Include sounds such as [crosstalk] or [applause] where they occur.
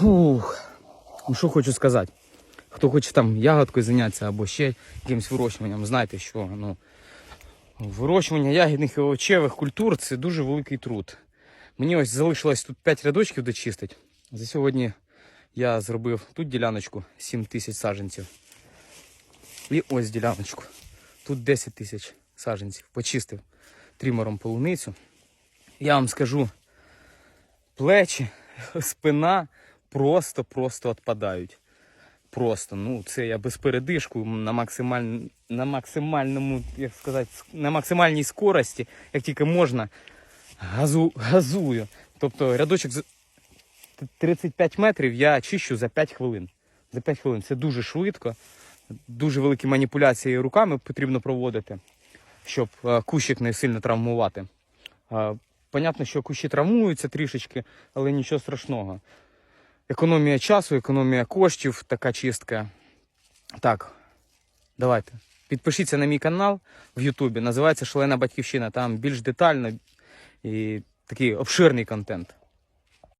Фух. Ну що хочу сказати. Хто хоче там ягодкою зайнятися або ще якимось вирощуванням, знайте, що ну, вирощування ягідних і овочевих культур це дуже великий труд. Мені ось залишилось тут 5 рядочків дочистити. За сьогодні я зробив тут діляночку 7 тисяч саджанців. І ось діляночку. Тут 10 тисяч саджанців. Почистив трімером полуницю. Я вам скажу, плечі, [laughs] спина просто-просто відпадають. Просто, ну це я без передишку на, максималь... на максимальному, як сказати, на максимальній скорості, як тільки можна, газу... газую. Тобто рядочок з 35 метрів я чищу за 5 хвилин. За 5 хвилин це дуже швидко, дуже великі маніпуляції руками потрібно проводити, щоб е, кущик не сильно травмувати. Е, Понятно, що кущі травмуються трішечки, але нічого страшного. Економія часу, економія коштів, така чистка. Так, давайте. Підпишіться на мій канал в Ютубі. Називається Шалена Батьківщина. Там більш детально і такий обширний контент.